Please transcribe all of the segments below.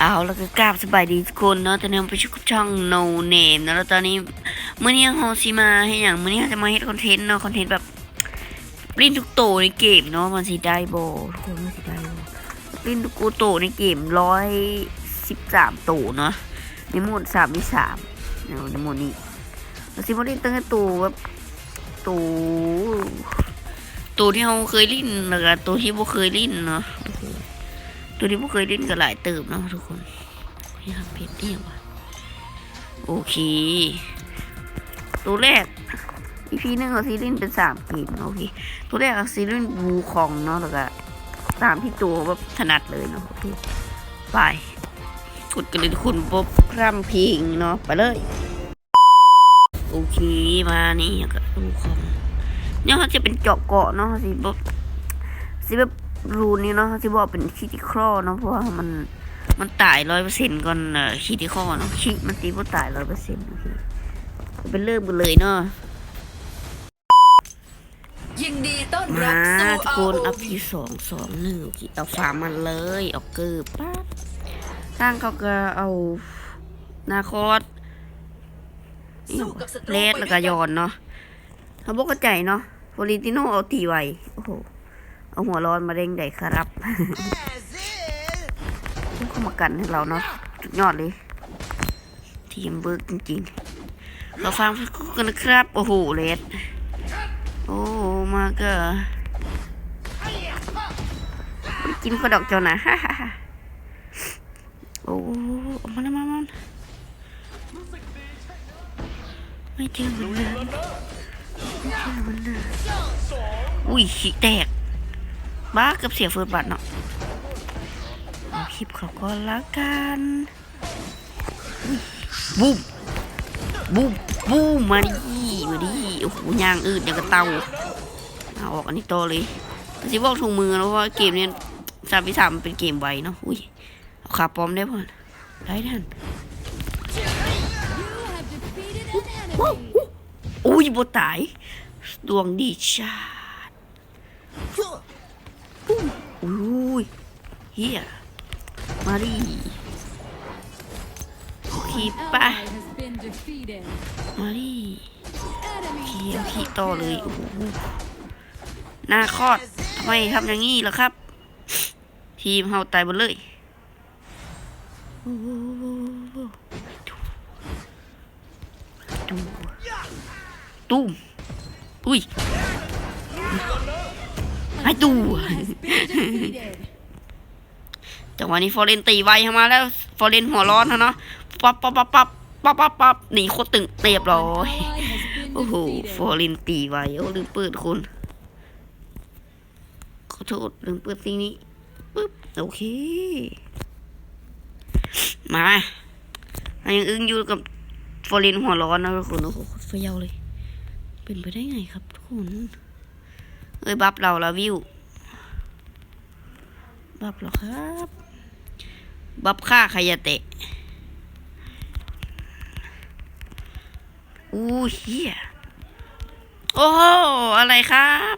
เอาแล้วก็กราบสบายดีทุกคนเนาะตอนนี้ไปชุกับช่อง No Name เนาะแล้วตอนนี้มื้อนี้เฮาสิมาให้หยังมื้อนี้จะมาเฮ็ดคอนเทนต์เนาะคอนเทนต์แบบปริ้นทุกโตในเกมเนาะมันสิได้บ่ทุกคนมันสิได้บ่ปริ้นทุกโตในเกม113โตเนาะในหมด3มี3เนาะในหมดนี้เราสิบ่ได้ตั้งแต่โตแบบโตโตที่เฮาเคยเล่นแล้วก็โตที่บ่เคยเล่นเนาะ ตัวนี้ไม่เคยเล่นกันหลายเติมนะทุกคนพี่ทำเพชรเนี่ยวะโอเค ตัวแรกอีพีหนึ่งเอาซีรีส์เป็นสามเกมโอเค ตัวแรกเอาซีรีส์บูคองเนาะแล้วก็ตามที่ตัวแบบถนัดเลยเนาะโอเคไปกดกันเลยทุกคนปุ๊บพร่ำพลงเนาะไปเลย โอเคมานี่ก็บูคองเนี่ยเขาจะเป็นเจาะเกาะเนาะสิบบสิแบบ รูนนี่เนาะที่บอกเป็นคิติครอเนาะเพราะว่ามันมันตายร้อยเปอร์เซ็นต์ก่อนเอ่อคิติครอเนาะคิมันตีว่าตายร้อยเปอร์เซ็นต์โอเคเป็นเริ่มกันเลยเนาะยินดีต้อนรัมาบสู่ทุกคน ROV อัพที่สองสองหนึ่งโอเคเอาฟาร์มมันเลยเอาเกิบปั๊บข้างเขาก็เอานาคอสสู้กับศัตรูเลสแล้วก็ยอนเนาะเขาบอกกระใจเนาะโฟลิติโนเอาตีไวโอ้โห เอาหัวร้อนมาเด้งได้ครับเข้ามากันให้เราเนาะสุดยอดเลย ทีมเบิร์กจริงๆ เราฟังกันนะครับ โอ้โหเลดโอ้มาก็กินข้าวดอกเจ้านะฮ่าฮ่าฮ่าโอ้ออกมาแล้วมามันไม่เจอมันเลยไม่เจอมันเลยอุ้ยขี้แตก บ้าเกับเสียเฟิร์สบัตรเนาะเอาคลิปเขาก็แล้วกันบูมบูมบูมมาดิมาดิโอ้โหยางอืดอย่างกับเตาเอาออกอันนี้โตเลยสิบอกถุงมือแล้วว่าเกมเนี้ยสามพิสามันเป็นเกมไวเนาะอุ้ยเอาขาปลอมได้ป่ะได้ท่านอุ้ยบตายดวงดีชาด อุ้ยเฮียมาดิโอเคปะ Ally has been defeated. มาดิ Enemy เขียวขี้ต่อเลยโอ้โหหน้าคอดทำไมทำอย่างนี้ล่ะครับ ทีมเฮาตายหมดเลยโอ้โหดูตุ้มอุ้ย ไอ้ตู defeated. จังหวะนี้ฟอร์เรนตีไวเข้ามาแล้ว ฟอร์เรนหัวร้อนนะเนาะปั๊บปั๊บปั๊บปั๊บปั๊บปั๊บปั๊บหนีโคตรตึงเรียบร้อยโอ้โหฟอร์เรนตีไวโอ้ลืมเปิดคุณขอโทษลืมเปิดสิ่งนี้ปึ๊บโอเค มาอันยังอึ้งอยู่กับฟอร์เรนหัวร้อนนะทุกคนโอ้โหเฟี้ยวเลย เป็นไปได้ไงครับทุกคน ยบัฟเราและวิว บัฟเหรอครับ บัฟฆ่าใครจะเตะ อู้เฮียโอ้โหอะไรครับ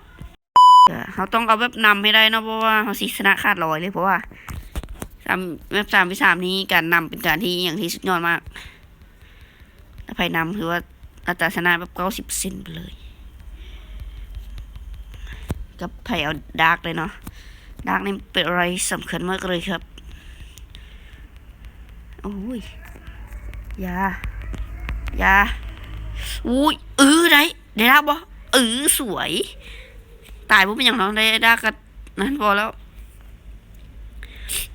เขาต้องเอาแบบนำให้ได้เนะเพราะว่าเขาสิชนะขาดลอยเลยเพราะว่าสามแบบสามวิสามนี้การนำเป็นการที่อย่างที่สุดยอดมากถ้าใครนำคือว่าอัตราชนะแบบเก้าสิบเซนไปเลย กับไผ่เอาดาร์กเลยเนาะดาร์กนี่เป็นอะไรสำคัญมากเลยครับโอ้ยยายาอุ้ยเออได้ได้ดาร์กบ่เออสวย ตายปุ๊บเป็นอย่างน้องได้ดาร์กกันนั้นพอแล้ว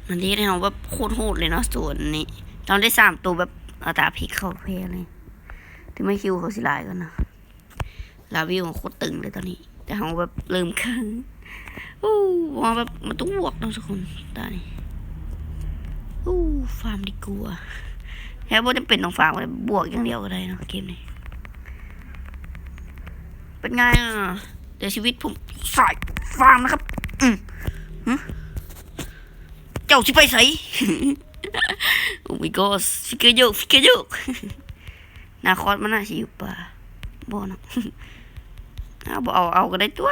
มันนี้เราแบบโคตรโหดเลยเนาะส่วนนี้ตอนได้สามตัวแบบเอาตาพลิกเข้าเพลเลยที่ไม่คิวเขาสิลายกันนะลาวิวของโคตรตึงเลยตอนนี้ แต่เขาแบบเริ่มครั้งอู้ว่าแบบมันต้องบวกนะทุกคนตานี่อู้ฟาร์มดีกว่าแค่ว่าจะเป็นต้องฟาร์มเลยบวกอย่างเดียวก็ได้นะเกมนี้เป็นไงอะแต่ชีวิตผมสายฟาร์มนะครับ อืมหึเจ้าชิไปใส่โอ้ my god ฟิกเกอร์โยกฟิกเกอร์โยกนาคอสมันน่าสิอยู่ป่าบ่เนาะ เอาบ่เอาเอาก็ได้ตัว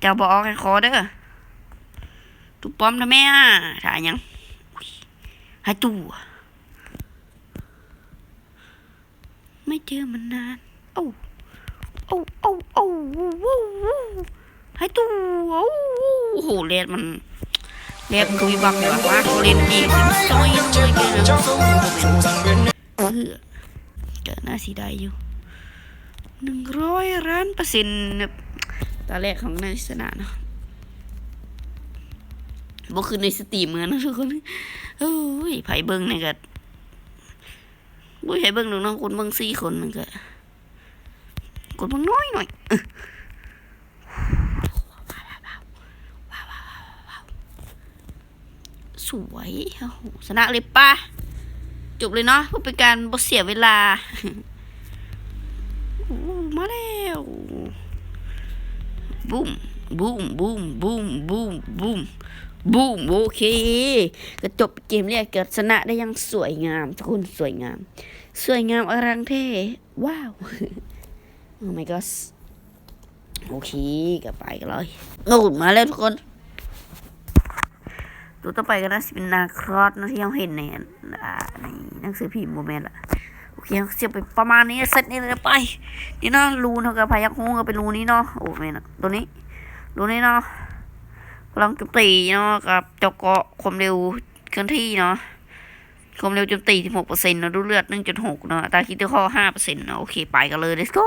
เจ้าบอกให้ขอเด้อตุกป้อมนะแม่ถ่ายยังหายตัวไม่เจอมันนานเอ้าเอ้าเอ้าเอ้าวู้วู้วู้หายตัวเอ้าโอ้โหเลดมันเลดคุยบักเลยว่าเขาเล่นดีขึ้นซอยซอยเลยนะเออเจอหน้าสีได้อยู่ หนึ่งร้อยล้านเปอร์เซ็นต์ตอนแรกของนายสนะเนาะบ่คือในสตรีมเหมือนนะทุกคนเอ้ยไผเบิ่งนี่ก็บ่ให้เบิ่งดอกเน้องคนเบิ่งสี่คนมันก็คนเบิ่งน้อยหน่อยสวยโอ้โหชนะเลยป่ะจบเลยเนาะเพื่อเป็นการบ่เสียเวลา มาแล้วบูมบูมบูมบูมบูมบูมบูมโอเค ก็จบเกมแรกเก็ชนะได้ยังสวยงามทุกคนสวยงาม สวยงามอรังเท่ ว้าว โอ้ my god โอเคก็ไปกันเลยโอ้มาแล้วทุกคนตัวต่อไปก็น่าจะเป็นนาครอสนะที่เราเห็นในอ่าในหนังสือพิมพ์โมเมนต์ละ โอเคเสียบไปประมาณนี้เซตนี้เลยไป นี่เนาะรูนเท่ากับพายักฮูก็เป็นรูนี้เนาะโอ้แม่นะตัวนี้รูนี้เนาะพลังโจมตีเนาะกับเจาะเกาะความเร็วเคลื่อนที่เนาะความเร็วโจมตี16เปอร์เซ็นต์เนาะดูเลือด 1.6 เนาะตาคิดตัวข้อ5เปอร์เซ็นต์เนาะโอเค ไปกันเลย let's go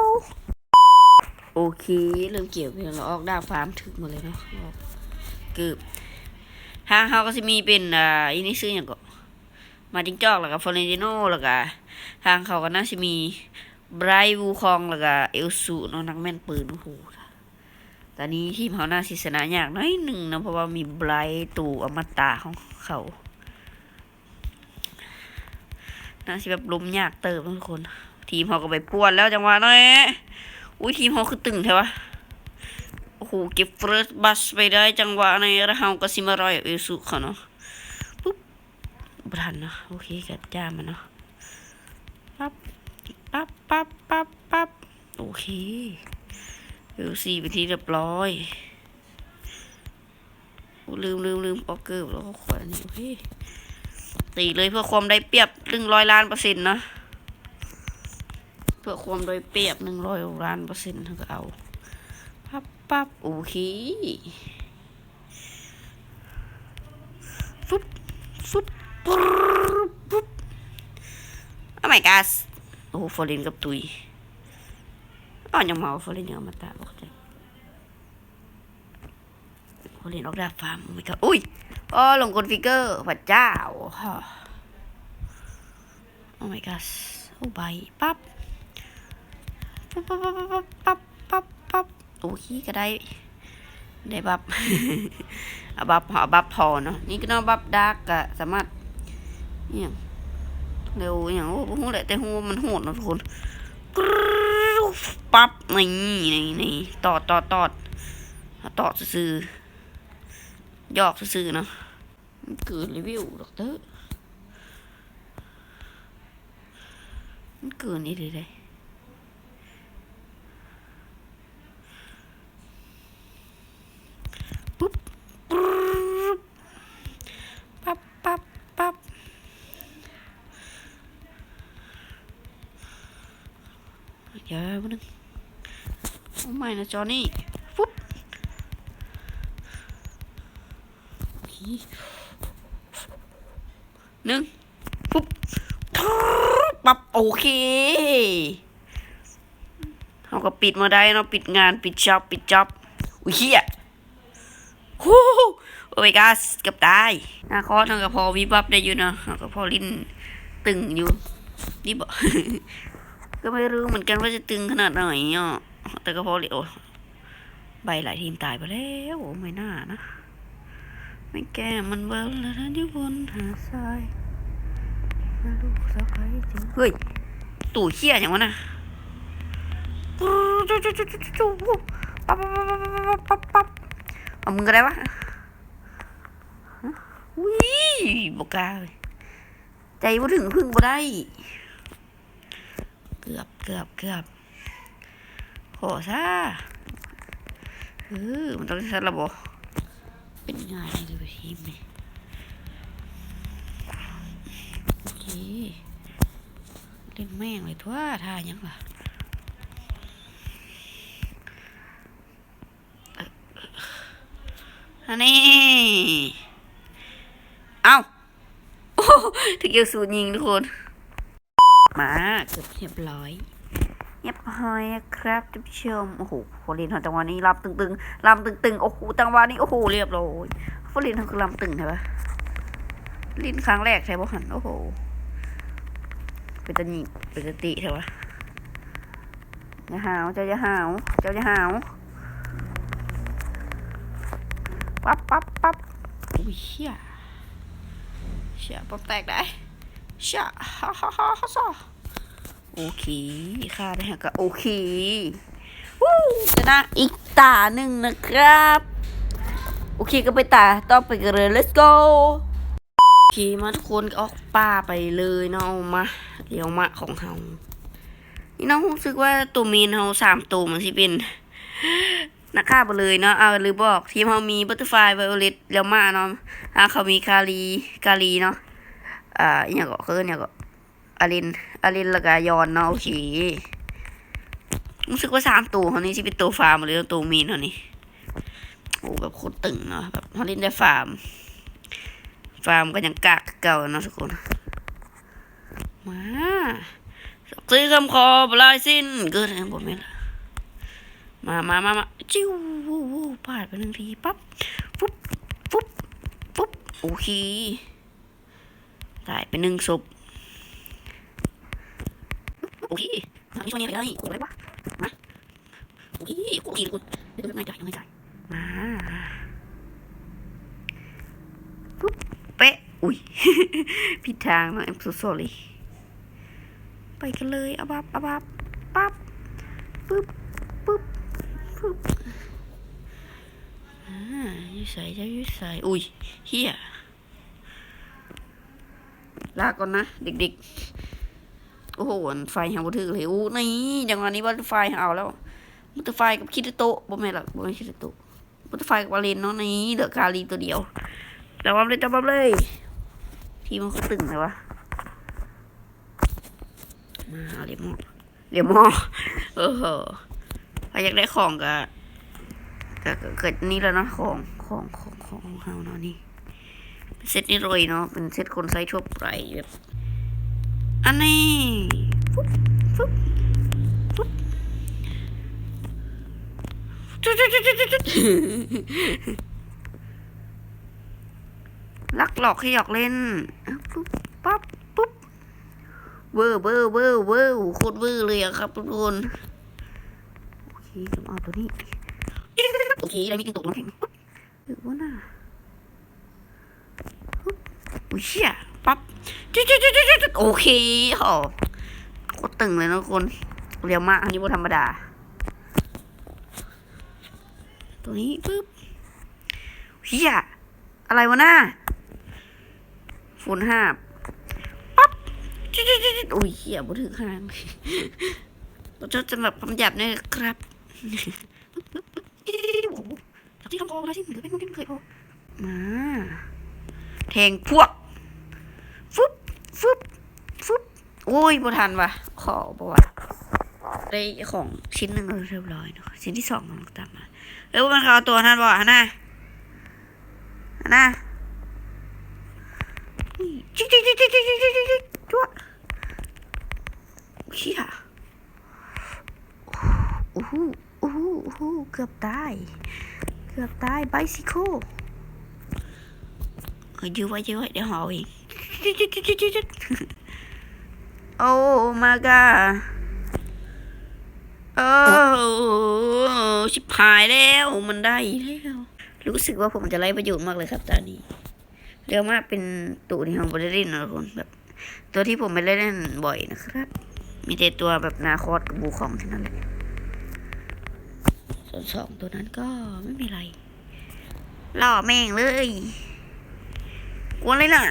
โอเค เริ่มเกี่ยวไปแล้วเราออกดาวฟาร์มถึงหมดเลยเนาะเกือบทางเขาก็จะมีเป็น อ่าอีนี่ซื้ออย่างก็ มาจิงจอกแล้วก็ฟอเรนติโนแล้วก็ ทางเขาก็น่าจะมีไบรท์วูคองแล้วก็เอลซูเนาะนักแม่นปืนโอ้โหตอนนี้ทีมเขาน่าสิชนะยากน้อยหนึ่งนะเพราะว่ามีไบรท์ตู่อมตะของเขาน่าสิแบบล้มยากเติบนะทุกคน ทีมเขาก็ไปป่วนแล้วจังหวะนั้นอุ้ยทีมเขาคือตึงใช่ปะโอ้โหเก็บเฟิร์สบัสไปได้จังหวะในระหางก็สิมารอยเอลสุเขาเนาะปุ๊บบันเนาะโอเคกัดจ้ามันเนาะ ปั๊บปั๊บปั๊บปั๊บปั๊บโอเคเอลซีไปทีเรียบร้อยลืมลืมลืมปอกเกอร์แล้วก็ขวานนี่โอเคตีเลยเพื่อความได้เปรียบหนึ่งร้อยล้านเปอร์เซ็นต์นะเพื่อความได้เปรียบหนึ่งร้อยล้านเปอร์เซ็นต์เท่าก็เอาปั๊บปั๊บโอเคฟุบฟุบปุ๊บปุ๊บ โอ้ my god โอ้ฟอร์เรนกับตุยอ๋อยังเมาฟอร์เรนยังเอมาตาบอกใจฟอร์เรนออกดาฟาร์มโอ้ my god อุ้ยอ๋อลงกลฟิกเกอร์พระเจ้าโอ้ my god โอ้ใบปั๊บปั๊บปั๊บปั๊บปั๊บปั๊บปั๊บโอเคก็ได้ได้บัฟเอาบัฟเอาบัฟพอเนาะนี่ก็เนาะบัฟดาร์กอะสามารถเนี่ย เร็วอย่างโอ้โหแหละแต่หัวมันโหดนะทุกคนกรึ๊วปั๊บนี่นี่นี่ตอดตอดตอดตอดซื่อยอกซื่อนะมันเกินรีวิวดอกเตอร์มันเกินนี่เลยเลย ปุ๊บปุ๊บปั๊บปั๊บปั๊บเดี๋ยวแป๊บนึงโอ้ไม่นะจอนี่ปุ๊บโอเคหนึ่งปุ๊บปั๊บโอเคเขาก็ปิดมาได้เนาะปิดงานปิดจ็อบปิดจ็อบอุ้ยเฮียฮู้โอ้ยกาสเกับตายนาคอสนั่นก็พอวิบวับได้อยู่เนาะแล้วก็พอลิ้นตึงอยู่นี่บอก ก็ไม่รู้เหมือนกันว่าจะตึงขนาดไหนเนาะแต่ก็พอเลยโอ้ใบหลายทีมตายไปแล้วโอ้ไม่น่านะ ไม่แก้มันเบิ้ลแล้วที่บนหาทรายลูกสะพ้ายจริงเฮ้ย ตู่เขี้ยอย่างวะนะปั๊บปั๊บปั๊บปั๊บปั๊บเอามึงก็ได้ปะฮะอุ้ยบอกกาใจบ่าถึงพึ่งบ่ได้ กือบเกือบเกือบโหซะเออมันต้องใช้ระบบเป็นไงดูทีมนี่เล่นแม่งเลยทั่วท่ายังล่ะอันนี้ เอาโอ้ถึงเกี่ยวสูตรยิงทุกคน มาเกือบเรียบร้อยเรียบร้อยครับท่านผู้ชมโอ้โหฟอลินทำจังหวะนี้ลำตึงๆลำตึงๆโอ้โหจังหวะนี้โอ้โหเรียบร้อยฟอลินทำคือลำตึงใช่ปะลินครั้งแรกใช่ปะหันโอ้โหเป็นตะหนีเป็นตะติใช่ปะอย่าหาวเจ้าอย่าหาวเจ้าอย่าหาวปั๊บปั๊บปั๊บอุ้ยเชี่ยเชี่ยปั๊บแตกได้ ชี่ยฮ่าฮ่าฮ่าฮ่าซ่าโอเคค่าได้ฮะก็โอเควู้ชนะอีกตาหนึ่งนะครับ โอเคก็ไปตาต่อไปกันเลย let's go โอเคมาทุกคนออกป่าไปเลยเนาะเอามาเดี๋ยวมาของเฮานี่น้องรู้สึกว่าตัวเมนเฮาสามตัวมันสิเป็นนักฆ่าไปเลยเนาะเอาหรือบอกทีมเรามีบัตเตอร์ไฟไวโอเลตแล้วมาเนาะอ่าเขามีคารีกาลีเนาะ อ่าอหย่างก็คือเนี่ยก็อารินอารินแล้วก็ยอนเนาะโอเครู้สึกว่าสามตัวเขานี้ที่เป็นตัวฟาร์มหรือตัวมีนเขานี่โอ้แบบโคตรตึงเนาะแบบเขาเล่นได้ฟาร์ม ฟาร์มก็ยังกากเก่าเนาะทุกคนมาซื้อคำคอบลายสิ้นเกิดอะไรบนไม่ละมามามามาจิ้ววู้วู้พลาดไปหนึ่งทีปั๊บฟุ๊บฟุ๊บฟุ๊บโอเค ได้เป็นหนึ่งศพโอเคทำช่วยเนี่ยไปได้โอ้ยวะมาโอเคโอเคทุกคนเดี๋ยวไม่จ่ายยังไม่จ่ายมาปุ๊บเป๊ะอุ้ยผิดทางเนาะ I'm so sorry ไปกันเลยอาบับอาบับปั๊บปึ๊บปึ๊บปึ๊บอ่ายืดใส่จะยืดใส่อุ้ยเฮีย ลาก่อนนะ เด็กๆ โอ้โหไฟหาบ่ถือเลยอู้นี่อย่างวันนี้บัตเตอร์ไฟเอาแล้วบัตเตอร์ไฟกับคิดโตะบ่แม่หรอกบ่แม่คิดโตะบัตเตอร์ไฟกับวาเลนเนาะนี่เหลือกาลีตัวเดียวแล้ววับเลยจับวับเลย ทีมันก็ตึงเลยวะมาเอาเหลี่ยมหม้อเหลี่ยมหม้อเออถ้าอยากได้ของก็ก็ก็เกิดนี่แล้วเนาะของของของของของเฮาเนาะนี่ เป็นเซตนี้เลยเนาะเป็นเซตคนไซส์ทั่วไปแบบอันนี้ฟุ๊บฟุ๊บฟุ๊บจุ๊ดจุดจุดจุดจุดลักหลอกให้หยอกเล่นปุ๊บปั๊บปุ๊บเวอร์เวอร์เวอร์เวอร์โคตรเวอร์เลยอะครับทุกคนโอเคผมเอาตัวนี้โอเคได้มีกระตุกน้ำแข็งหรือว่าน่ะปึ๊บ อุ้ยเชี่ยปั๊บจุ๊ดจุ๊ดจุ๊ดจุ๊โอเคโหโคตรตึงเลยนะทุกคนเรียวมาก อันนี้ว่ธรรมดา ตัวนี้ปึ๊บเฮียอะไรวะหน่าฝุ่นห้าปั๊บจุ๊ดจุ๊ดจุ๊ดจุ๊ดโอ้ยเฮียบ่ถึงข้างเราจะจะแบบคำหยาบเนี่ยครับจับที่คำคอแล้วที่หรือเป็นคนที่เคยมาแทงพวก ฟึบฟึบฟึบโอุ้ยบ่ทันว่ะ ขอบ่วะได้ของชิ้นหนึ่งเรียบร้อยนะคะชิ้นที่สองกำลังตามมาเอ้ยมันเขาเอาตัวนั้นบ่ฮะนะฮะนะจิ๊กจิ๊กจิ๊กจิ๊กจิ๊กจิ๊กจิ๊กจิ๊กจั่วเชี่ยโอ้โหโอ้โหโอ้โหเกือบตาย เกือบตายไบซิโคเออยื้อไว้ยื้อไว้เดี๋ยวหอาเอง โอ้มากาโอ้ชิบหายแล้วมันได้แล้วรู้สึกว่าผมจะไร้ประโยชน์มากเลยครับตอนนี้เรียกว่าเป็นตัวที่ผมไม่ได้เล่นนะทุกคนแบบ ตัวที่ผมไม่ได้เล่นบ่อยนะครับ มีแต่ตัวแบบนาคอสกับบูคองเท่านั้นแหละส่วนสองตัวนั้นก็ไม่มีอะไรล่อแม่งเลยกวนเลยล่ะ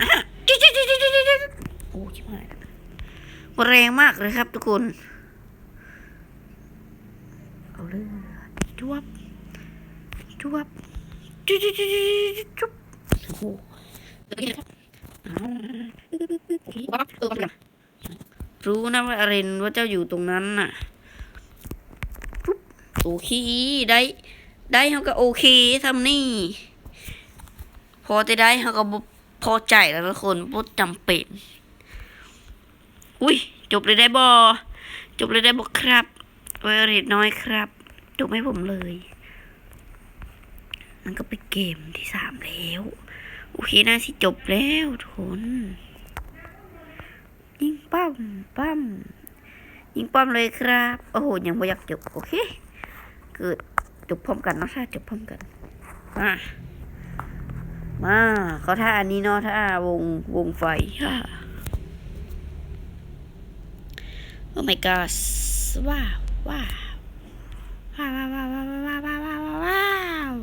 โอ้ชิบหาย แรงมากเลยครับ ทุกคน เอาเลยจวบจวบจุ๊บจุ๊บจุ๊บจุ๊บจุ๊บโอ้โหรู้นะว่าอาเรนว่าเจ้าอยู่ตรงนั้นน่ะปุ๊บโอเค ได้ ได้เขาก็โอเคทำนี่ พอจะได้เขาก็พอใจแล้วทุกคนบ่จำเป็น อุ้ยจบเลยได้บอจบเลยได้บอครับไวอเรตน้อยครับ จบให้ผมเลย มันก็เป็นเกมที่สามแล้ว โอเคน่าสิจบแล้วทุนยิงปั้มปั้มยิงปั้มเลยครับ โอ้โห ยังไม่อยากจบ โอเค เกิดจบพร้อมกันเนาะถ้าจบพร้อมกัน มา มาเขาท่าอันนี้เนาะท่าวงวงไฟฮ่า โอ้ my god ว้าวว้าวว้าวว้าวว้าวว้าวว้าวว้าวว้าวว้าว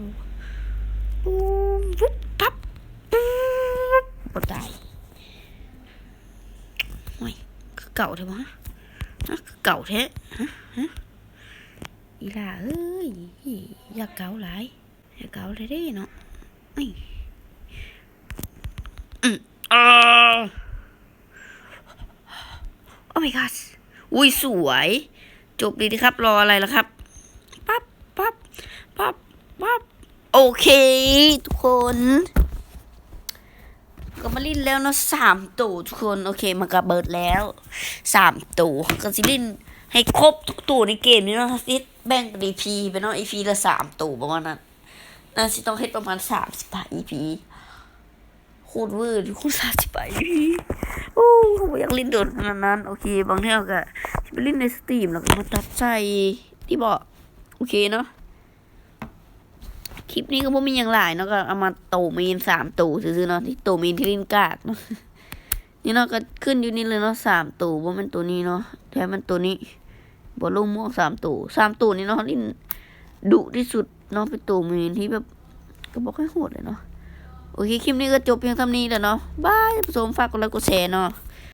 ปูมวุบปั๊บปุ๊บบ่ตายโอ้ยคือเก่าเถอะวะฮะคือเก่าแท้ฮะฮะอีหล่าเอ้ยอย่าเก่าหลายอย่าเก่าเลยเด้เนาะเอ้ยอืมเออโอ้ my god อุ้ยสวย จบดีนะครับ รออะไรล่ะครับปั๊บปั๊บปั๊บปั๊บโอเค ทุกคน ก็มาลิ้นแล้วเนาะสามตัวทุกคนโอเคมันก็เบิดแล้วสามตัวก็สิลิ้นให้ครบทุกตัวในเกมนี้เนาะซิแบ่งเป็น EP ไปเนาะ EP ละสามตัวประมาณนั้นน่าสิต้องให้ประมาณสามสิบห้า EP โคตรเวอร์ทุกคนสามสิบห้า EP โอ้ผมอยากเล่นโดดขนาดนั้นโอเค บางเที่ยวก็จะ ไปเล่นในสตรีมแล้วก็มาตัดใจที่บอกโอเคเนาะคลิปนี้ก็บ่มีอย่างหลายเนาะก็เอามาโตมีนสามตูซื้อๆเนาะที่โตมีนที่ล่นกากเนาะนี่เนาะก็ขึ้นอยู่นี่เลยเนาะสามตูว่ามันตัวนี้เนาะแท้มันตัวนี้บอลลูนม่วงสามตูสามตูนี่เนาะล่นดุที่สุดเนาะเป็นตัวมีนที่แบบก็บอกให้โหดเลยเนาะโอเคคลิปนี้ก็จบเพียงเท่านี้แหล้วเนาะบายผู้ชมฝากกดไลค์กดแชร์เนาะ